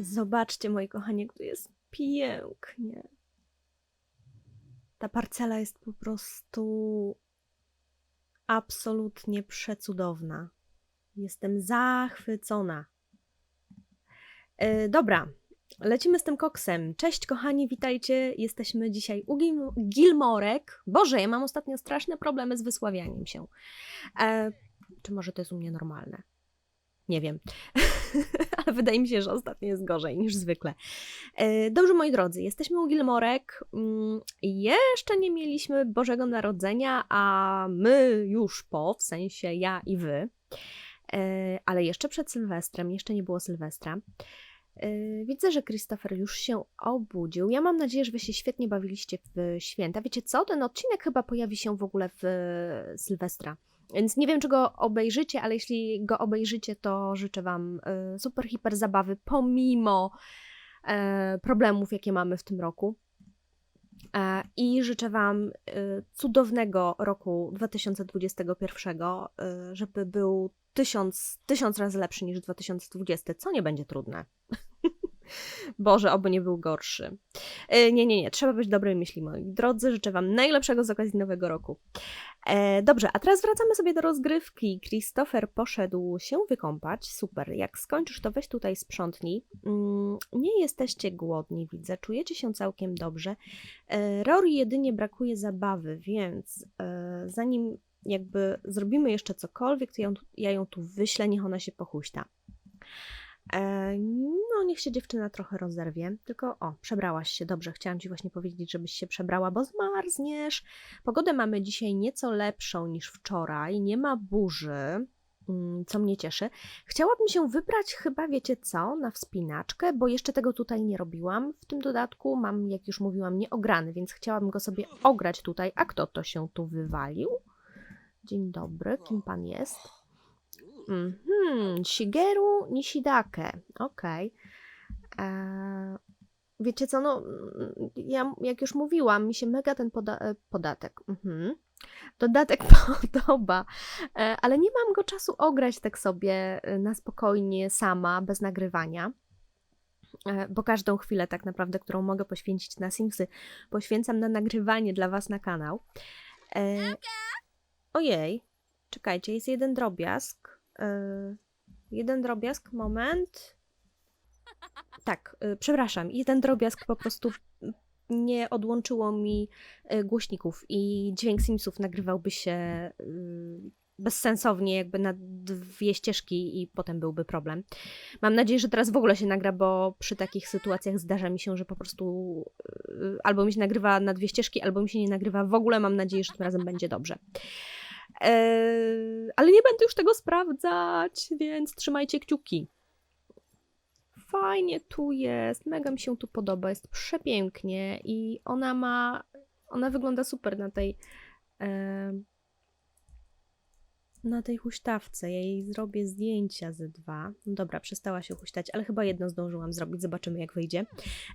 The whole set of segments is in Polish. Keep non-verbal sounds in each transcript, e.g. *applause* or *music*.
Zobaczcie, moi kochani, jak tu jest pięknie. Ta parcela jest po prostu absolutnie przecudowna. Jestem zachwycona. E, dobra, lecimy z tym koksem. Cześć, kochani, witajcie. Jesteśmy dzisiaj u Gil- Gilmorek. Boże, ja mam ostatnio straszne problemy z wysławianiem się. E, czy może to jest u mnie normalne? Nie wiem. *laughs* *laughs* Ale wydaje mi się, że ostatnio jest gorzej niż zwykle. E, Dobrze, moi drodzy, jesteśmy u Gilmorek. Mm, Jeszcze nie mieliśmy Bożego Narodzenia, a my już po, w sensie ja i wy. E, Ale jeszcze przed Sylwestrem, jeszcze nie było Sylwestra. E, Widzę, że Christopher już się obudził. Ja mam nadzieję, że wy się świetnie bawiliście w święta. Wiecie co? Ten odcinek chyba pojawi się w ogóle w Sylwestra. Więc nie wiem, czy go obejrzycie, ale jeśli go obejrzycie, to życzę Wam e, super, hiper zabawy, pomimo e, problemów, jakie mamy w tym roku. E, I życzę Wam cudownego roku 2021, e, żeby był tysiąc, tysiąc razy lepszy niż 2020, co nie będzie trudne. *laughs* Boże, oby nie był gorszy. Nie, nie, nie, trzeba być dobrej myśli, moi drodzy. Życzę Wam najlepszego z okazji Nowego Roku. E, dobrze, a teraz wracamy sobie do rozgrywki. Christopher poszedł się wykąpać. Super. Jak skończysz, to weź tutaj sprzątnij. Mm, nie jesteście głodni, widzę. Czujecie się całkiem dobrze. E, Rory jedynie brakuje zabawy, więc e, zanim jakby zrobimy jeszcze cokolwiek, to ja, ją ja ją tu wyślę, niech ona się pochuśta. E, no, niech się dziewczyna trochę rozerwie. Tylko, o, przebrałaś się. Dobrze, chciałam ci właśnie powiedzieć, żebyś się przebrała, bo zmarzniesz. Pogodę mamy dzisiaj nieco lepszą niż wczoraj. Nie ma burzy, mm, co mnie cieszy. Chciałabym się wybrać chyba, wiecie co, na wspinaczkę, bo jeszcze tego tutaj nie robiłam. W tym dodatku mam, jak już mówiłam, nieograny, więc chciałabym go sobie ograć tutaj. A kto to się tu wywalił? Dzień dobry, kim pan jest? Mhm, Shigeru Nishidake. Okej. Eee, Wiecie co, no, mm, ja jak już mówiłam, mi się mega ten poda- e, podatek, mhm. dodatek *laughs* podoba, e, ale nie mam go czasu ograć tak sobie e, na spokojnie sama, bez nagrywania. E, Bo każdą chwilę, tak naprawdę, którą mogę poświęcić na Simsy, poświęcam na nagrywanie dla Was na kanał. E, Ojej, czekajcie, jest jeden drobiazg. E, Jeden drobiazg, moment. Tak, y, przepraszam, jeden drobiazg po prostu nie odłączyło mi y, głośników i dźwięk Simsów nagrywałby się bezsensownie, jakby na dwie ścieżki i potem byłby problem. Mam nadzieję, że teraz w ogóle się nagra, bo przy takich sytuacjach zdarza mi się, że po prostu albo mi się nagrywa na dwie ścieżki, albo mi się nie nagrywa w ogóle. Mam nadzieję, że tym razem będzie dobrze. Eee, ale nie będę już tego sprawdzać, więc trzymajcie kciuki. Fajnie tu jest, mega mi się tu podoba, jest przepięknie i ona ma, ona wygląda super na tej, em, na tej huśtawce. Ja jej zrobię zdjęcia ze dwa. No dobra, przestała się huśtać, ale chyba jedno zdążyłam zrobić, zobaczymy jak wyjdzie.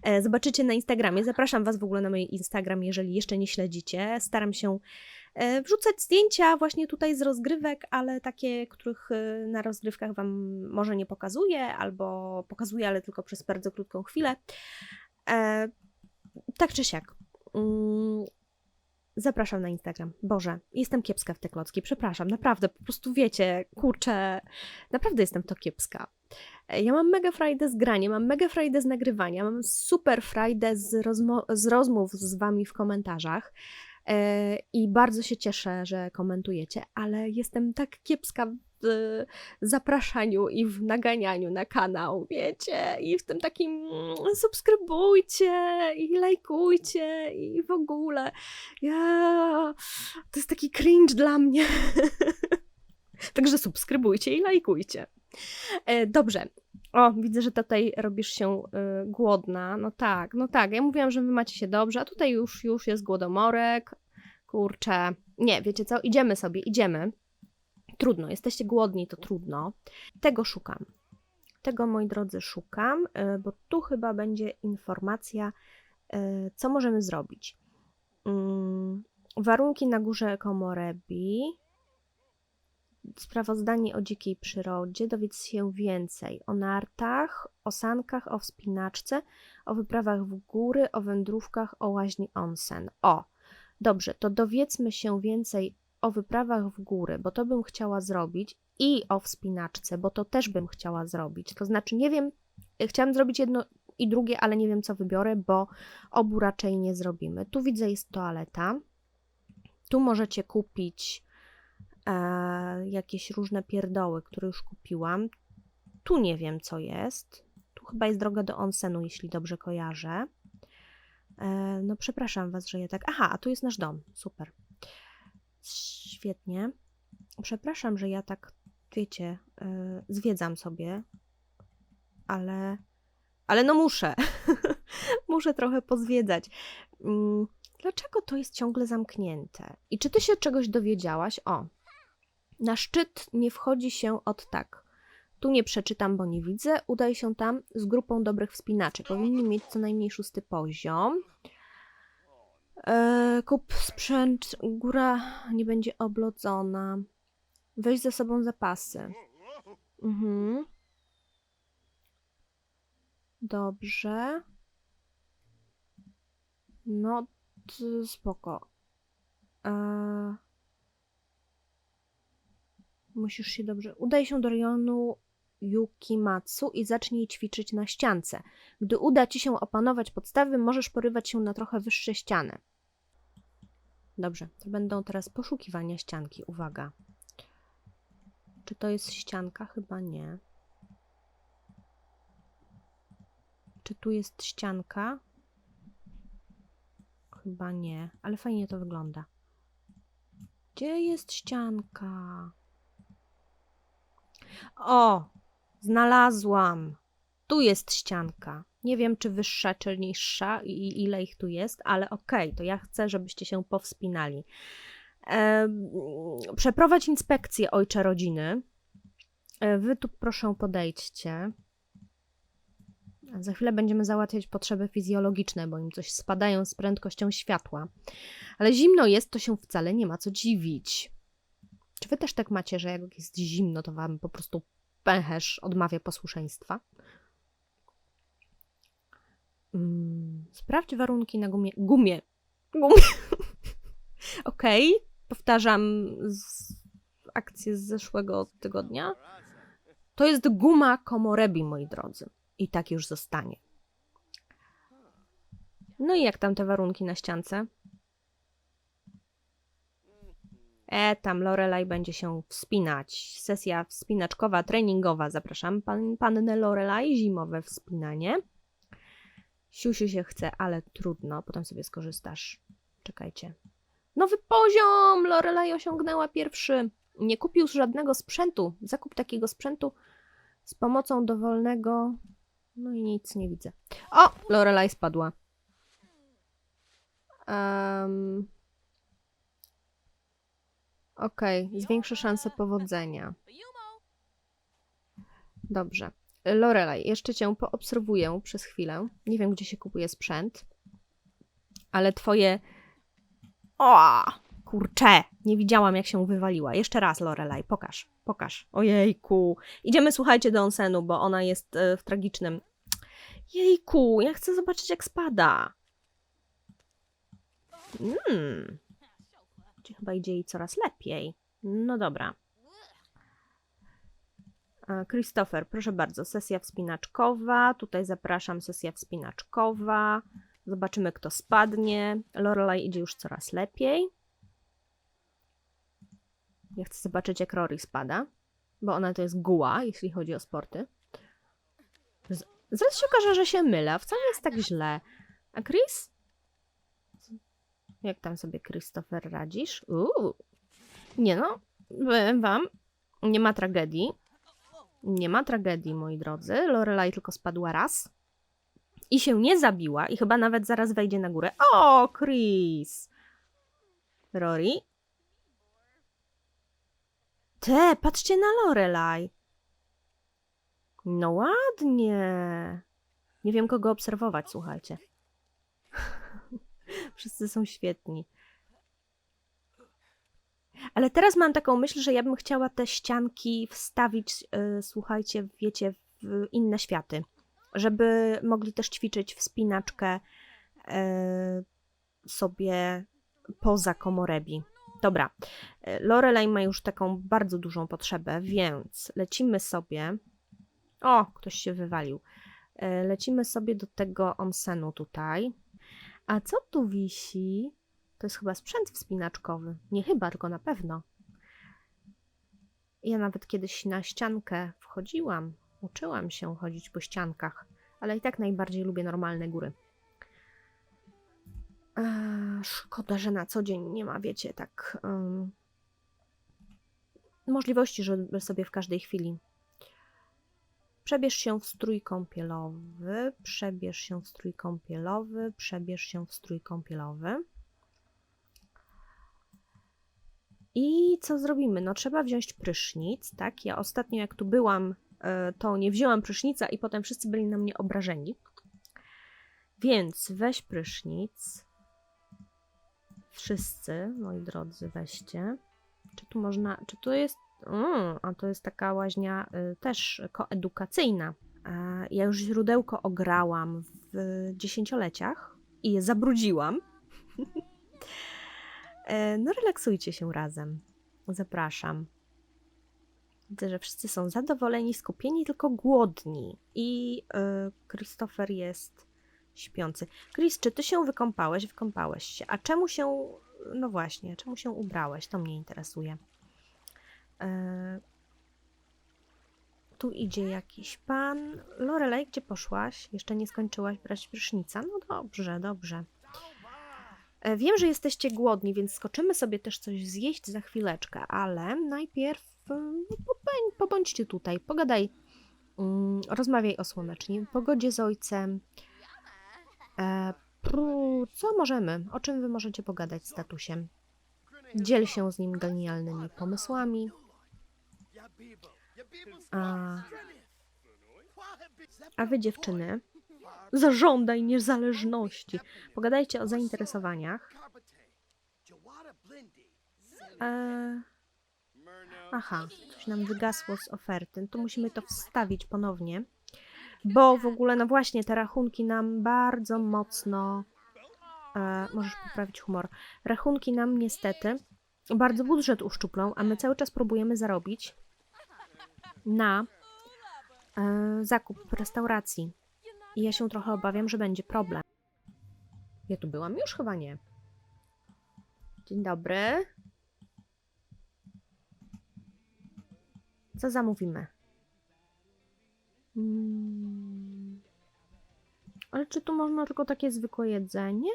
E, zobaczycie na Instagramie, zapraszam Was w ogóle na mój Instagram, jeżeli jeszcze nie śledzicie. Staram się wrzucać zdjęcia właśnie tutaj z rozgrywek, ale takie, których e, na rozgrywkach Wam może nie pokazuję, albo pokazuję, ale tylko przez bardzo krótką chwilę. E, tak czy siak. Mm, Zapraszam na Instagram. Boże, jestem kiepska w te klocki, przepraszam, naprawdę, po prostu wiecie, kurczę, naprawdę jestem to kiepska. E, Ja mam mega frajdę z grania, mam mega frajdę z nagrywania, mam super frajdę z, rozmo- z rozmów z wami w komentarzach e, i bardzo się cieszę, że komentujecie, ale jestem tak kiepska w e, zapraszaniu i w naganianiu na kanał, wiecie, i w tym takim subskrybujcie i lajkujcie i w ogóle. Ja, to jest taki cringe dla mnie. *laughs* Także subskrybujcie i lajkujcie. E, dobrze. O, widzę, że tutaj robisz się y, głodna. No tak, no tak. Ja mówiłam, że wy macie się dobrze, a tutaj już, już jest głodomorek. Kurczę. Nie, wiecie co? Idziemy sobie, idziemy. Trudno, jesteście głodni, to trudno. Tego szukam. Tego, moi drodzy, szukam, y, bo tu chyba będzie informacja, y, co możemy zrobić. Mm, warunki na górze Komorebi. Sprawozdanie o dzikiej przyrodzie, dowiedz się więcej o nartach, o sankach, o wspinaczce, o wyprawach w góry, o wędrówkach, o łaźni onsen. O, dobrze, to dowiedzmy się więcej o wyprawach w góry, bo to bym chciała zrobić i o wspinaczce, bo to też bym chciała zrobić. To znaczy, nie wiem, chciałam zrobić jedno i drugie, ale nie wiem, co wybiorę, bo obu raczej nie zrobimy. Tu widzę, jest toaleta. Tu możecie kupić jakieś różne pierdoły, które już kupiłam. Tu nie wiem, co jest. Tu chyba jest droga do onsenu, jeśli dobrze kojarzę. E, no, przepraszam Was, że ja tak. Aha, a tu jest nasz dom. Super. Świetnie. Przepraszam, że ja tak, wiecie, e, zwiedzam sobie, ale. Ale no muszę. *laughs* muszę trochę pozwiedzać. Mm, Dlaczego to jest ciągle zamknięte? I czy ty się czegoś dowiedziałaś? O, na szczyt nie wchodzi się od tak. Tu nie przeczytam, bo nie widzę. Udaj się tam z grupą dobrych wspinaczy. Powinni mieć co najmniej szósty poziom. E, kup sprzęt. Góra nie będzie oblodzona. Weź ze sobą zapasy. Mhm. Dobrze. No, spoko. Eee, musisz się dobrze. Udaj się do rejonu Yukimatsu i zacznij ćwiczyć na ściance. Gdy uda ci się opanować podstawy, możesz porywać się na trochę wyższe ściany. Dobrze, to będą teraz poszukiwania ścianki. Uwaga. Czy to jest ścianka? Chyba nie. Czy tu jest ścianka? Chyba nie, ale fajnie to wygląda. Gdzie jest ścianka? O, znalazłam. Tu jest ścianka. Nie wiem, czy wyższa, czy niższa i ile ich tu jest, ale okej, to ja chcę, żebyście się powspinali. Em, przeprowadź inspekcję ojcze rodziny. E, Wy tu proszę podejdźcie. Za chwilę będziemy załatwiać potrzeby fizjologiczne, bo im coś spadają z prędkością światła. Ale zimno jest, to się wcale nie ma co dziwić. Czy wy też tak macie, że jak jest zimno, to wam po prostu pęcherz odmawia posłuszeństwa? Mm, sprawdź warunki na gumie. Gumie. Gumie. *laughs* Okej, powtarzam z akcję z zeszłego tygodnia. To jest guma Komorebi, moi drodzy. I tak już zostanie. No i jak tam te warunki na ściance? E, tam Lorelai będzie się wspinać. Sesja wspinaczkowa, treningowa. Zapraszam pan, pannę Lorelai, zimowe wspinanie. Siusiu się chce, ale trudno. Potem sobie skorzystasz. Czekajcie. Nowy poziom! Lorelai osiągnęła pierwszy. Nie kupił żadnego sprzętu. Zakup takiego sprzętu z pomocą dowolnego. No i nic nie widzę. O! Lorelai spadła. Um, Okej, zwiększę szanse powodzenia. Dobrze. Lorelai, jeszcze cię poobserwuję przez chwilę. Nie wiem, gdzie się kupuje sprzęt, ale twoje. O! Kurcze! Nie widziałam, jak się wywaliła. Jeszcze raz, Lorelai, pokaż, pokaż. Ojejku. Idziemy, słuchajcie, do onsenu, bo ona jest e, w tragicznym. Jejku, ja chcę zobaczyć, jak spada. Mmm. Czy chyba idzie jej coraz lepiej. No dobra. E, Christopher, proszę bardzo, sesja wspinaczkowa. Tutaj zapraszam, sesja wspinaczkowa. Zobaczymy, kto spadnie. Lorelai idzie już coraz lepiej. Ja chcę zobaczyć, jak Rory spada, bo ona to jest guła, jeśli chodzi o sporty. Z- Zaraz się okaże, że się mylę, wcale nie jest tak źle. A Chris? Jak tam sobie Christopher radzisz? Uuu. Nie no, powiem wam, nie ma tragedii. Nie ma tragedii, moi drodzy. Lorelai tylko spadła raz. I się nie zabiła i chyba nawet zaraz wejdzie na górę. O, Chris! Rory? Te, patrzcie na Lorelai. No ładnie. Nie wiem, kogo obserwować, słuchajcie. Wszyscy są świetni. Ale teraz mam taką myśl, że ja bym chciała te ścianki wstawić, y, słuchajcie, wiecie, w inne światy. Żeby mogli też ćwiczyć wspinaczkę y, sobie poza Komorebi. Dobra, y, Lorelai ma już taką bardzo dużą potrzebę, więc lecimy sobie. O, ktoś się wywalił. Lecimy sobie do tego onsenu tutaj. A co tu wisi? To jest chyba sprzęt wspinaczkowy. Nie chyba, tylko na pewno. Ja nawet kiedyś na ściankę wchodziłam. Uczyłam się chodzić po ściankach, ale i tak najbardziej lubię normalne góry. Eee, szkoda, że na co dzień nie ma, wiecie, tak. em, możliwości, żeby sobie w każdej chwili. Przebierz się w strój kąpielowy, przebierz się w strój kąpielowy, przebierz się w strój kąpielowy. I co zrobimy? No trzeba wziąć prysznic, tak? Ja ostatnio jak tu byłam, e, to nie wzięłam prysznica i potem wszyscy byli na mnie obrażeni. Więc weź prysznic. Wszyscy, moi drodzy, weźcie. Czy tu można, czy tu jest, mm, a to jest taka łaźnia y, też koedukacyjna. E, Ja już źródełko ograłam w dziesięcioleciach i je zabrudziłam. *laughs* E, No, relaksujcie się razem. Zapraszam. Widzę, że wszyscy są zadowoleni, skupieni, tylko głodni. I e, Christopher jest śpiący. Chris, czy ty się wykąpałeś? Wykąpałeś się. A czemu się. No właśnie, czemu się ubrałeś? To mnie interesuje. E, tu idzie jakiś pan. Lorelei, gdzie poszłaś? Jeszcze nie skończyłaś brać prysznica? No dobrze, dobrze. E, Wiem, że jesteście głodni, więc skoczymy sobie też coś zjeść za chwileczkę, ale najpierw e, no, pobądź- pobądźcie tutaj, pogadaj, mm, rozmawiaj o słonecznej pogodzie z ojcem. Co możemy? O czym wy możecie pogadać z tatusiem? Dziel się z nim genialnymi pomysłami. A, a wy dziewczyny, zażądaj niezależności. Pogadajcie o zainteresowaniach. E, aha, coś nam wygasło z oferty. To musimy to wstawić ponownie. Bo w ogóle, no właśnie, te rachunki nam bardzo mocno. E, możesz poprawić humor. Rachunki nam niestety bardzo budżet uszczuplą, a my cały czas próbujemy zarobić na e, zakup restauracji. I ja się trochę obawiam, że będzie problem. Ja tu byłam? Już chyba nie. Dzień dobry. Co zamówimy? Mm. Ale czy tu można tylko takie zwykłe jedzenie?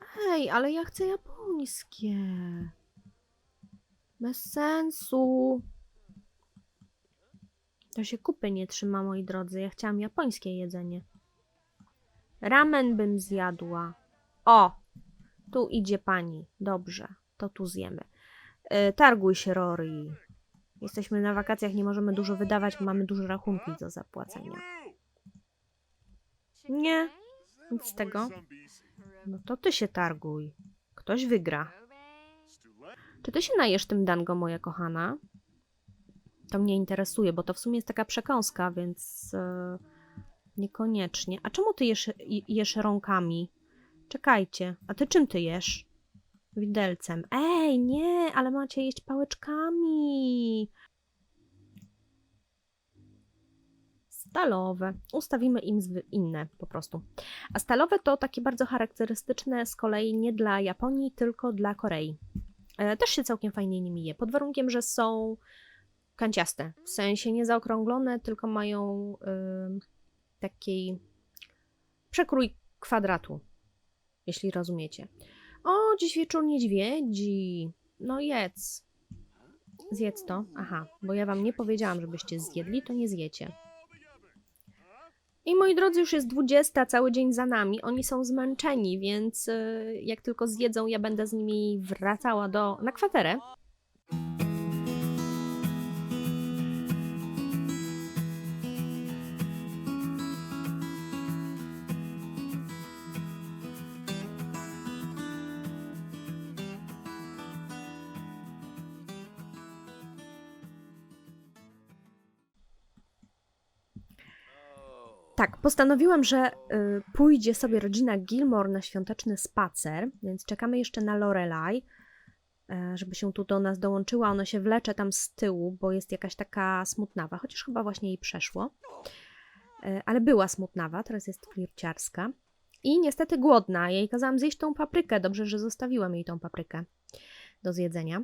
Hej, ale ja chcę japońskie. Bez sensu. To się kupy nie trzyma, moi drodzy. Ja chciałam japońskie jedzenie. Ramen bym zjadła. O! Tu idzie pani. Dobrze, to tu zjemy. E, targuj się, Rory. Jesteśmy na wakacjach, nie możemy dużo wydawać, mamy duże rachunki do zapłacenia. Nie, nic z tego. No to ty się targuj. Ktoś wygra. Czy ty się najesz tym dango, moja kochana? To mnie interesuje, bo to w sumie jest taka przekąska, więc e, niekoniecznie. A czemu ty jesz, jesz rąkami? Czekajcie, a ty czym ty jesz? Widelcem. Ej, nie, ale macie jeść pałeczkami. Stalowe. Ustawimy im inne po prostu. A stalowe to takie bardzo charakterystyczne z kolei nie dla Japonii, tylko dla Korei. E, Też się całkiem fajnie nimi je, pod warunkiem, że są kanciaste. W sensie nie zaokrąglone, tylko mają ym, taki przekrój kwadratu, jeśli rozumiecie. O, dziś wieczór niedźwiedzi. No jedz. Zjedz to. Aha, bo ja wam nie powiedziałam, żebyście zjedli, to nie zjecie. I moi drodzy, już jest 20, cały dzień za nami. Oni są zmęczeni, więc y, jak tylko zjedzą, ja będę z nimi wracała do, na kwaterę. Tak, postanowiłam, że y, pójdzie sobie rodzina Gilmore na świąteczny spacer, więc czekamy jeszcze na Lorelai, e, żeby się tu do nas dołączyła. Ona się wlecze tam z tyłu, bo jest jakaś taka smutnawa, chociaż chyba właśnie jej przeszło. E, ale była smutnawa, teraz jest flirciarska. I niestety głodna. Jej kazałam zjeść tą paprykę. Dobrze, że zostawiłam jej tą paprykę do zjedzenia.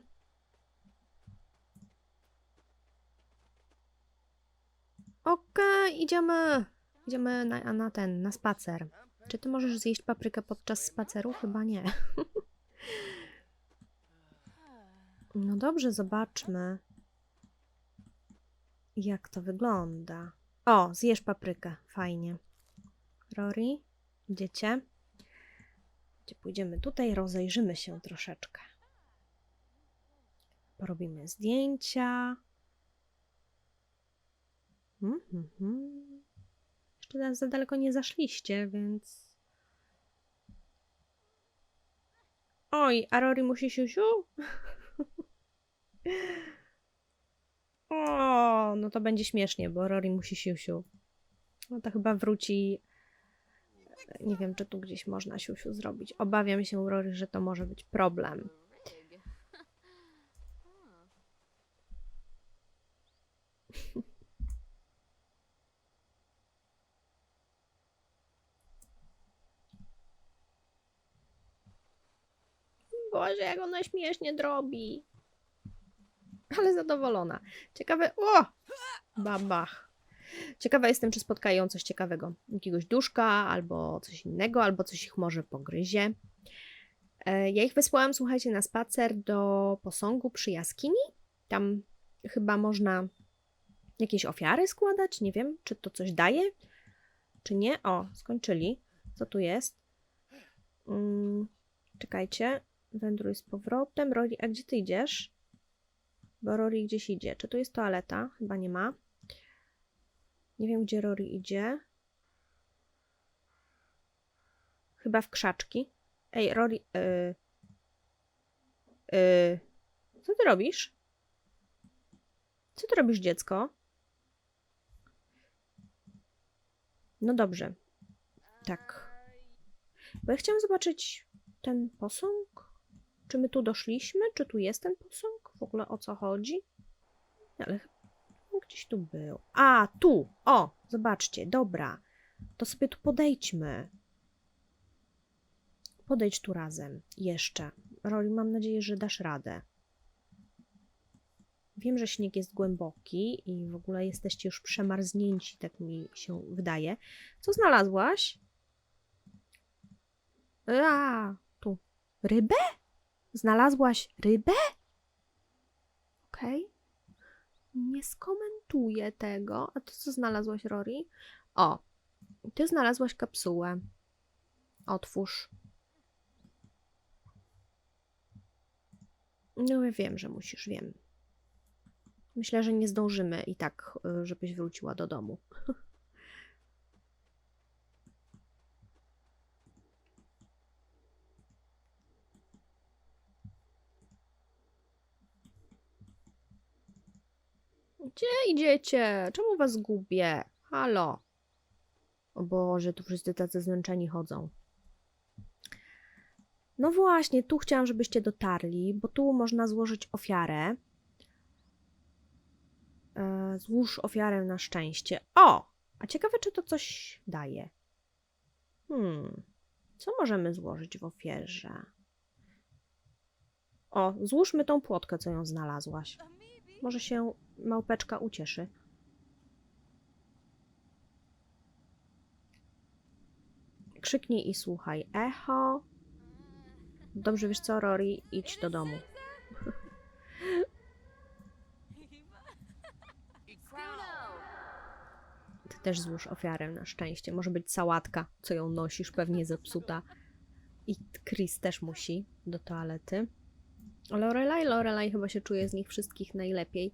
Okej, idziemy. Idziemy na, na ten, na spacer. Czy ty możesz zjeść paprykę podczas spaceru? Chyba nie. *laughs* No dobrze, zobaczmy. Jak to wygląda. O, zjesz paprykę. Fajnie. Rory, idziecie? Gdzie pójdziemy tutaj, rozejrzymy się troszeczkę. Porobimy zdjęcia. Mhm, mhm. Jeszcze za- daleko nie zaszliście, więc. Oj, a Rory musi siusiu? *laughs* o, no to będzie śmiesznie, bo Rory musi siusiu. No to chyba wróci. Nie wiem, czy tu gdzieś można siusiu zrobić. Obawiam się, Rory, że to może być problem. *laughs* *laughs* Boże, jak ona śmiesznie drobi. Ale zadowolona. Ciekawe. O! Babach. Ciekawa jestem, czy spotkają coś ciekawego. Jakiegoś duszka, albo coś innego, albo coś ich może pogryzie. E, Ja ich wysłałam, słuchajcie, na spacer do posągu przy jaskini. Tam chyba można jakieś ofiary składać. Nie wiem, czy to coś daje, czy nie. O, skończyli. Co tu jest? Mm, czekajcie. Wędruj z powrotem. Rory, a gdzie ty idziesz? Bo Rory gdzieś idzie. Czy tu jest toaleta? Chyba nie ma. Nie wiem, gdzie Rory idzie. Chyba w krzaczki. Ej, Rory. Yy, yy, co ty robisz? Co ty robisz, dziecko? No dobrze. Tak. Bo ja chciałam zobaczyć ten posąg. Czy my tu doszliśmy? Czy tu jest ten posąg? W ogóle o co chodzi? Ale chyba gdzieś tu był. A, tu! O, zobaczcie, dobra. To sobie tu podejdźmy. Podejdź tu razem. Jeszcze. Roli, mam nadzieję, że dasz radę. Wiem, że śnieg jest głęboki i w ogóle jesteście już przemarznięci, tak mi się wydaje. Co znalazłaś? A, tu. Rybę? Znalazłaś rybę? Okej. Nie skomentuję tego. A to co znalazłaś, Rory? O, ty znalazłaś kapsułę. Otwórz. No ja wiem, że musisz, wiem. Myślę, że nie zdążymy i tak, y, żebyś wróciła do domu. *laughs* Gdzie idziecie? Czemu was gubię? Halo. O Boże, tu wszyscy tacy zmęczeni chodzą. No właśnie, tu chciałam, żebyście dotarli, bo tu można złożyć ofiarę. E, złóż ofiarę na szczęście. O! A ciekawe, czy to coś daje. Hmm. Co możemy złożyć w ofierze? O, złóżmy tą płotkę, co ją znalazłaś. Może się małpeczka ucieszy. Krzyknij i słuchaj. Echo. Dobrze, wiesz co, Rory? Idź do domu. Ty też złóż ofiarę na szczęście. Może być sałatka, co ją nosisz, pewnie zepsuta. I Chris też musi do toalety. Lorelai, Lorelai chyba się czuje z nich wszystkich najlepiej.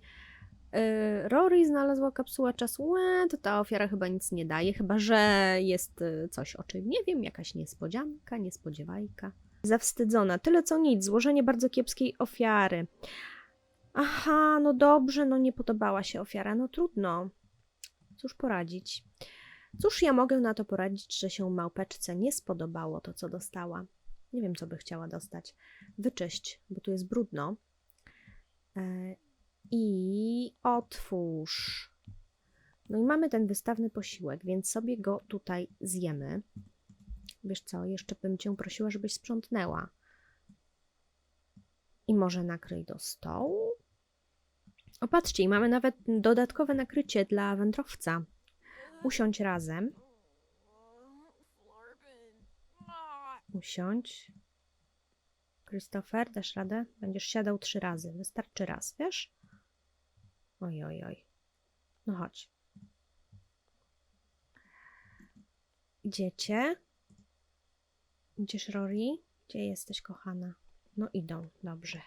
Yy, Rory znalazła kapsułę czasu. Łe, to ta ofiara chyba nic nie daje, chyba że jest y, coś, o czym nie wiem, jakaś niespodzianka, niespodziewajka. Zawstydzona, tyle co nic, złożenie bardzo kiepskiej ofiary. Aha, no dobrze, no nie podobała się ofiara, no trudno. Cóż poradzić. Cóż ja mogę na to poradzić, że się małpeczce nie spodobało to, co dostała? Nie wiem, co by chciała dostać. Wyczyść, bo tu jest brudno. I otwórz. No i mamy ten wystawny posiłek, więc sobie go tutaj zjemy. Wiesz co, jeszcze bym cię prosiła, żebyś sprzątnęła. I może nakryj do stołu? O, patrzcie, i mamy nawet dodatkowe nakrycie dla wędrowca. Usiądź razem. Usiądź. Christopher, dasz radę? Będziesz siadał trzy razy. Wystarczy raz, wiesz? Oj, oj, oj. No chodź. Idziecie? Idziesz, Rory? Gdzie jesteś, kochana? No idą, dobrze.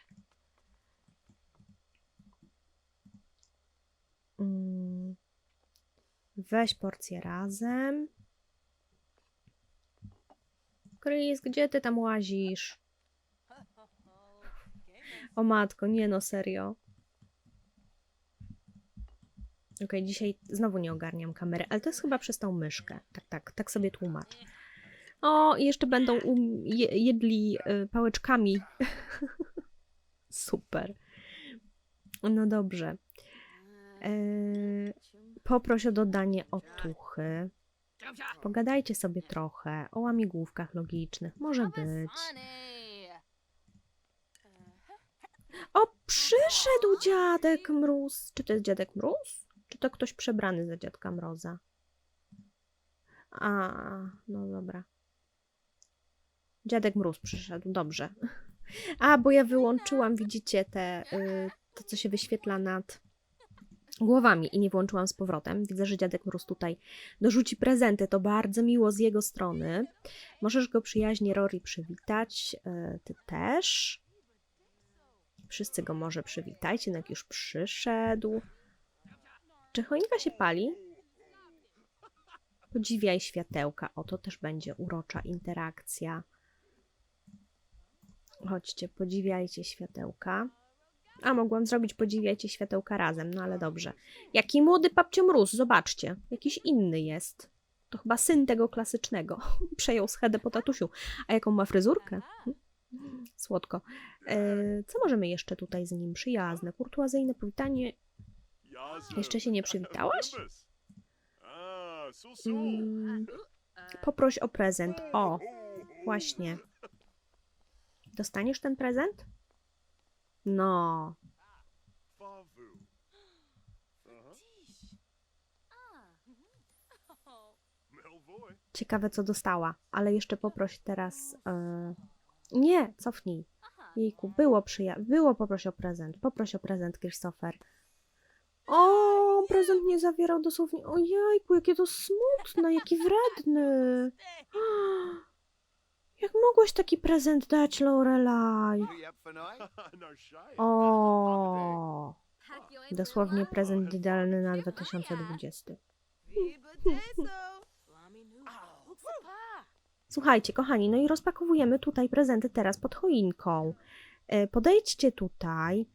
Mm. Weź porcję razem. Chris, gdzie ty tam łazisz? O matko, nie no, serio. Okej, dzisiaj znowu nie ogarniam kamery, ale to jest chyba przez tą myszkę. Tak, tak, tak sobie tłumacz. O, jeszcze będą um, je, jedli y, pałeczkami. *laughs* Super. No dobrze. E, poproś o dodanie otuchy. Pogadajcie sobie trochę o łamigłówkach logicznych. Może być. O, przyszedł dziadek Mróz. Czy to jest dziadek Mróz? Czy to ktoś przebrany za dziadka Mroza? A, no dobra. Dziadek Mróz przyszedł, dobrze. *laughs* A, bo ja wyłączyłam, widzicie, te, y, to co się wyświetla nad głowami i nie włączyłam z powrotem. Widzę, że dziadek Mróz tutaj dorzuci prezenty, to bardzo miło z jego strony. Możesz go przyjaźnie, Rory, przywitać. Y, Ty też. Wszyscy go może przywitajcie, no jak już przyszedł. Czy choinka się pali? Podziwiaj światełka. O, to też będzie urocza interakcja. Chodźcie, podziwiajcie światełka. A, mogłam zrobić podziwiajcie światełka razem, no ale dobrze. Jaki młody papcio mróz, zobaczcie. Jakiś inny jest. To chyba syn tego klasycznego. *laughs* Przejął schedę po tatusiu. A jaką ma fryzurkę? Słodko. E, co możemy jeszcze tutaj z nim? Przyjazne, kurtuazyjne powitanie. Jeszcze się nie przywitałaś? Mm, poproś o prezent. O, właśnie. Dostaniesz ten prezent? No. Ciekawe, co dostała, ale jeszcze poproś teraz. e, Nie, cofnij. Jejku, było przyja... Było poproś o prezent. Poproś o prezent, Christopher. O, prezent nie zawierał dosłownie. O jajku, jakie to smutne, jaki wredny. *gasps* Jak mogłaś taki prezent dać, Lorelai? *laughs* O, dosłownie prezent idealny na 2020. *laughs* Słuchajcie, kochani, no i rozpakowujemy tutaj prezenty teraz pod choinką. E, Podejdźcie tutaj,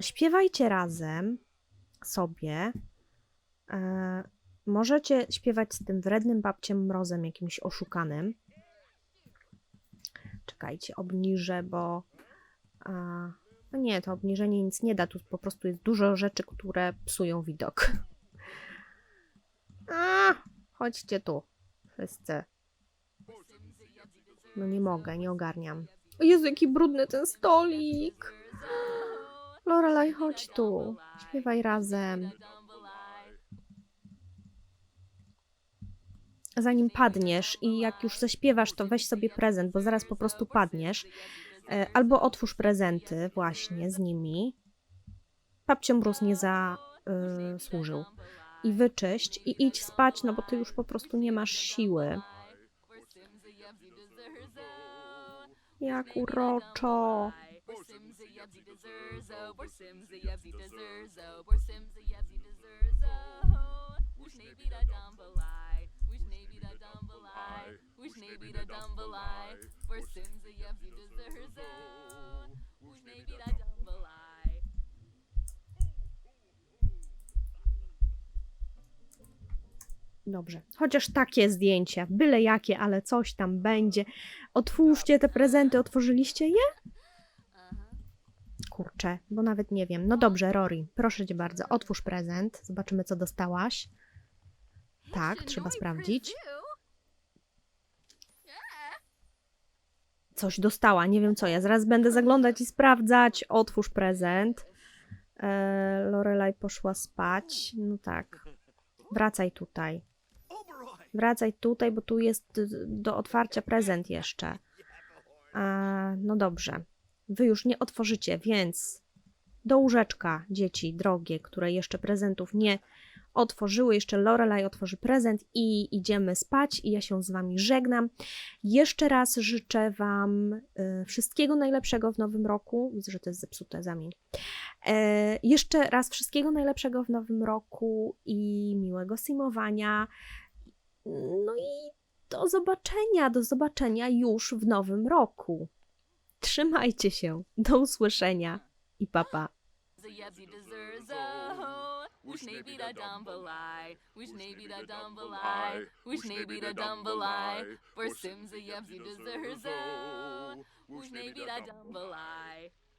śpiewajcie razem sobie. E, Możecie śpiewać z tym wrednym babciem mrozem, jakimś oszukanym. Czekajcie, obniżę, bo. No nie, to obniżenie nic nie da. Tu po prostu jest dużo rzeczy, które psują widok. *laughs* A, chodźcie tu, wszyscy. No nie mogę, nie ogarniam. O Jezu, jaki brudny ten stolik. Lorelai, chodź tu. Śpiewaj razem. Zanim padniesz i jak już zaśpiewasz, to weź sobie prezent, bo zaraz po prostu padniesz. E, Albo otwórz prezenty właśnie z nimi. Babcią mróz nie zasłużył. I wyczyść i idź spać, no bo ty już po prostu nie masz siły. Jak uroczo. Simsy Deserzo. Simsy Deserzo. Simsy Deserzo. The the the Simsy Deserzo. The. Dobrze, chociaż takie zdjęcia, byle jakie, ale coś tam będzie. Otwórzcie te prezenty, otworzyliście je? Kurczę, bo nawet nie wiem. No dobrze, Rory, proszę cię bardzo, otwórz prezent. Zobaczymy, co dostałaś. Tak, trzeba sprawdzić. Coś dostała, nie wiem co. Ja zaraz będę zaglądać i sprawdzać. Otwórz prezent. E, Lorelai poszła spać. No tak. Wracaj tutaj. Wracaj tutaj, bo tu jest do otwarcia prezent jeszcze. A, no dobrze. Wy już nie otworzycie, więc do łóżeczka, dzieci drogie, które jeszcze prezentów nie otworzyły. Jeszcze Lorelai otworzy prezent i idziemy spać. I ja się z Wami żegnam. Jeszcze raz życzę Wam y, wszystkiego najlepszego w nowym roku. Widzę, że to jest zepsute, zamień. E, jeszcze raz wszystkiego najlepszego w nowym roku i miłego simowania. No i do zobaczenia, do zobaczenia już w nowym roku. Trzymajcie się. Do usłyszenia i papa. Dumbalai. Wish dumbalai. Wish dumbalai. For Sims deserves a Wish dumbalai.